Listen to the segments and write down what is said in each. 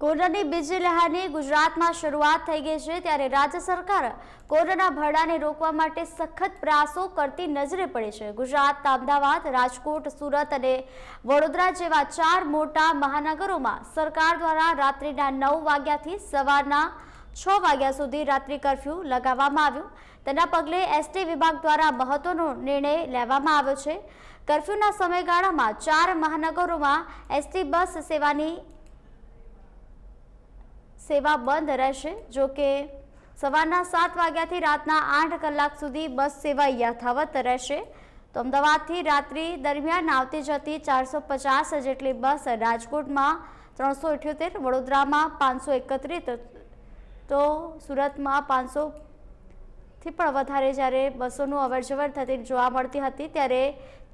કોરોનાની બીજી લહેરની ગુજરાતમાં શરૂઆત થઈ ગઈ છે ત્યારે રાજ્ય સરકાર કોરોના ભરડાને રોકવા માટે સખત પ્રયાસો કરતી નજરે પડે છે. ગુજરાત, અમદાવાદ, રાજકોટ, સુરત અને વડોદરા જેવા ચાર મોટા મહાનગરોમાં સરકાર દ્વારા રાત્રિના નવ વાગ્યાથી સવારના છ વાગ્યા સુધી રાત્રિ કર્ફ્યુ લગાવવામાં આવ્યું. તેના પગલે એસટી વિભાગ દ્વારા મહત્વનો નિર્ણય લેવામાં આવ્યો છે. કર્ફ્યુના સમયગાળામાં ચાર મહાનગરોમાં એસટી બસ સેવાની સેવા બંધ રહેશે, જો કે સવારના સાત વાગ્યાથી રાતના આઠ કલાક સુધી બસ સેવા યથાવત રહેશે. તો અમદાવાદથી રાત્રિ દરમિયાન આવતી જતી ચારસો પચાસ જેટલી બસ રાજકોટમાં ત્રણસો અઠ્યોતેર, વડોદરામાં પાંચસો એકત્રીસ, તો સુરતમાં પાંચસો થી પણ વધારે જ્યારે બસોનું અવરજવર થતી જોવા મળતી હતી, ત્યારે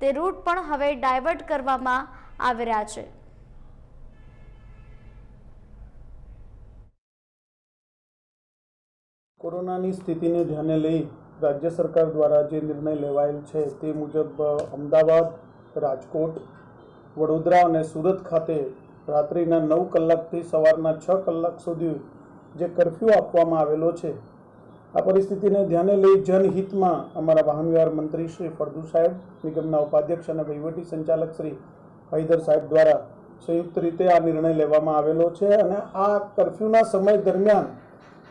તે રૂટ પણ હવે ડાયવર્ટ કરવામાં આવી રહ્યા છે. કોરોનાની સ્થિતિને ધ્યાને લઈ રાજ્ય સરકાર દ્વારા જે નિર્ણય લેવાયેલ છે તે મુજબ અમદાવાદ, રાજકોટ, વડોદરા અને સુરત ખાતે રાત્રિના નવ કલાકથી સવારના છ કલાક સુધી જે કરફ્યુ આપવામાં આવેલો છે, આ પરિસ્થિતિને ધ્યાને લઈ જનહિતમાં અમારા વાહન વ્યવહાર મંત્રી શ્રી ફળદુ સાહેબ, નિગમના ઉપાધ્યક્ષ અને વહીવટી સંચાલક શ્રી હૈદર સાહેબ દ્વારા સંયુક્ત રીતે આ નિર્ણય લેવામાં આવેલો છે અને આ કરફ્યુના સમય દરમિયાન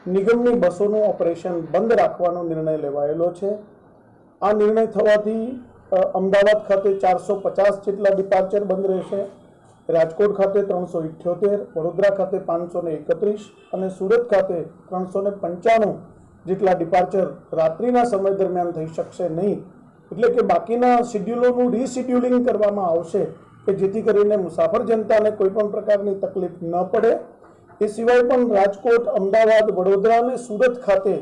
નિગમની બસોનું ઓપરેશન બંધ રાખવાનો નિર્ણય લેવાયેલો છે. આ નિર્ણય થવાથી અમદાવાદ ખાતે ચારસો પચાસ જેટલા ડિપાર્ચર બંધ રહેશે. રાજકોટ ખાતે ત્રણસો ઇઠ્યોતેર, વડોદરા ખાતે પાંચસો ને એકત્રીસ અને સુરત ખાતે ત્રણસો ને પંચાણું જેટલા ડિપાર્ચર રાત્રિના સમય દરમિયાન થઈ શકશે નહીં. એટલે કે બાકીના શિડ્યુલોનું રીશિડ્યુલિંગ કરવામાં આવશે કે જેથી કરીને મુસાફર જનતાને કોઈ પણ પ્રકારની તકલીફ ન પડે. એ સિવાય પણ રાજકોટ, અમદાવાદ, વડોદરા અને સુરત ખાતે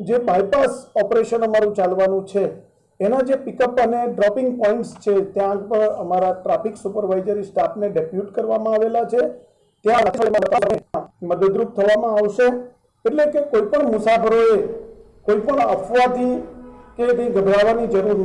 જે બાયપાસ ઓપરેશન અમારું ચાલવાનું છે, એના જે પિકઅપ અને ડ્રોપિંગ પોઈન્ટ્સ છે, ત્યાં પણ અમારા ટ્રાફિક સુપરવાઇઝરી સ્ટાફને ડેપ્યુટ કરવામાં આવેલા છે. ત્યાં મદદરૂપ થવામાં આવશે. એટલે કે કોઈ પણ મુસાફરોએ કોઈ પણ અફવાથી કે ગભરાવાની જરૂર નથી